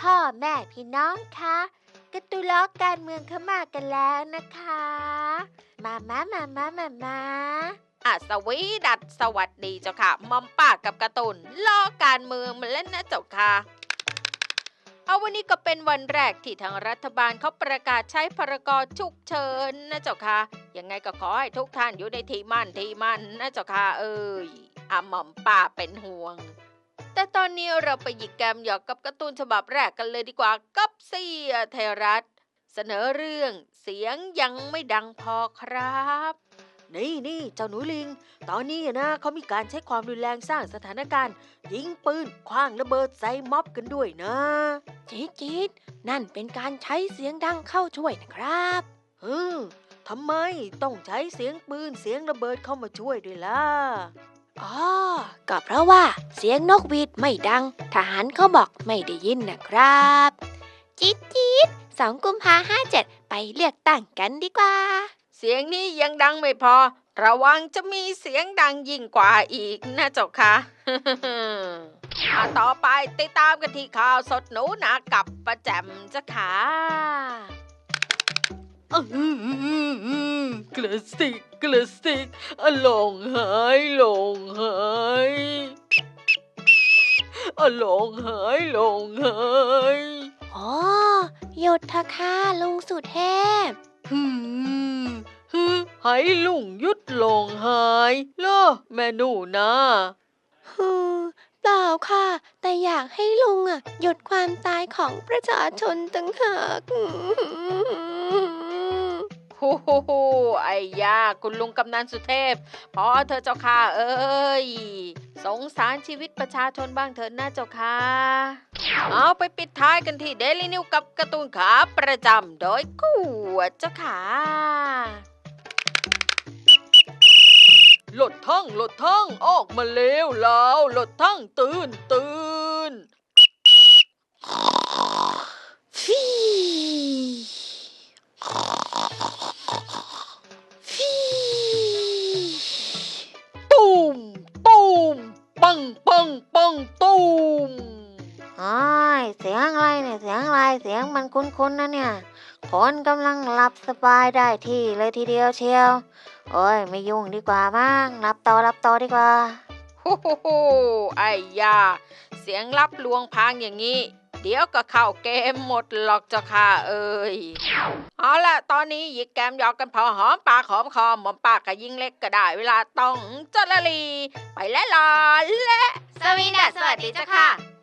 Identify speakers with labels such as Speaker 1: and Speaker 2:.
Speaker 1: พ่อแม่พี่น้องคะกระตุล้อการเมืองเข้ามากันแล้วนะคะ มามามามามามา
Speaker 2: อะสวีดัดสวัสดีเจ้าค่ะมอมปากกับกระตุนล้อการเมืองมาเล่นนะเจ้าค่ะเอาวันนี้ก็เป็นวันแรกที่ทางรัฐบาลเขาประกาศใช้พรกฉุกเฉินนะเจ้าค่ะยังไงก็ขอให้ทุกท่านอยู่ในที่มั่นที่มั่นนะเจ้าค่ะเอ้ยอะหม่อมป้าเป็นห่วง อนนี้เราไปหยิกแกมหยอกกับการ์ตูนฉบับแรกกันเลยดีกว่ากับเสียไทยรัฐ เสนอเรื่องเสียงยังไม่ดังพอครับ นี่นี่เจ้าหนูลิง ตอนนี้นะเขามีการใช้ความรุนแรงสร้างสถานการณ์ ยิงปืนคว้างระเบิดใส่ม็อบกันด้วยนะ
Speaker 1: จี๊ดจีดนั่นเป็นการใช้เสียงดังเข้าช่วยนะครับ
Speaker 2: เออทำไมต้องใช้เสียงปืนเสียงระเบิดเข้ามาช่วยด้วยล่ะ
Speaker 1: อ๋อ ก็เพราะว่าเสียงนกหวีดไม่ดัง ทหารเขาบอกไม่ได้ยินนะครับ จี๊ดจี๊ดสองกุมภาห้าเจ็ดไปเลือกตั้งกันดีกว่า
Speaker 2: เสียงนี้ยังดังไม่พอ ระวังจะมีเสียงดังยิ่งกว่าอีกนะเจ้าค่ะอะต่อไปติดตามกันที่ข่าวสดหนูนากับประแจมจ้าค่ะ
Speaker 3: กระสิกกระสิกอะหลงหายหลงหายอะหลงหายหลงหาย
Speaker 1: อ๋อหยุดเถอะค่ะลุงสุเทพ
Speaker 3: ฮึฮึหายลุงยุดหลงหายเลอแม่หนูนะ
Speaker 1: ฮือเปล่าค่ะ แต่อยากให้ลุงอะ หยุดความตายของประชาชนตั้งหาก
Speaker 2: ฮู้ฮู้ฮู้ไอ้ยาคุณลุงกำนันสุเทพพอเธอเจ้าค่ะเอ้ย สงสารชีวิตประชาชนบ้างเถิดนะเจ้าค่ะเอาไปปิดท้ายกันที่เดลินิวกับการ์ตูนขาประจำโดยกูเจ้าค่ะ
Speaker 3: หลดทั้งหลดทั้งออกมาเร็วแล้วหลดทั้งตื่นตื่
Speaker 1: เสียงอะไรเสียงมันคุ้นๆนะเนี่ย คนกำลังหลับสบายได้ที่เลยทีเดียวเชียว โอ้ย ไม่ยุ่งดีกว่ามั้งหลับต่อหลับต่อดีกว่า
Speaker 2: ฮู้ฮู้ฮู้ไอ้ยา เสียงลับลวงพรางอย่างนี้ เดี๋ยวก็เข้าเกมหมดหรอกเจ้าค่ะเอ้ย เอาละตอนนี้หยิกแกมหยอกกันพอหอมปากหอมคอหมอมปากกับยิงเล็กก็ได้เวลาต้องจละลี ไปแล้วลาและ
Speaker 1: สวีดัสสวัสดีเจ้าค่ะ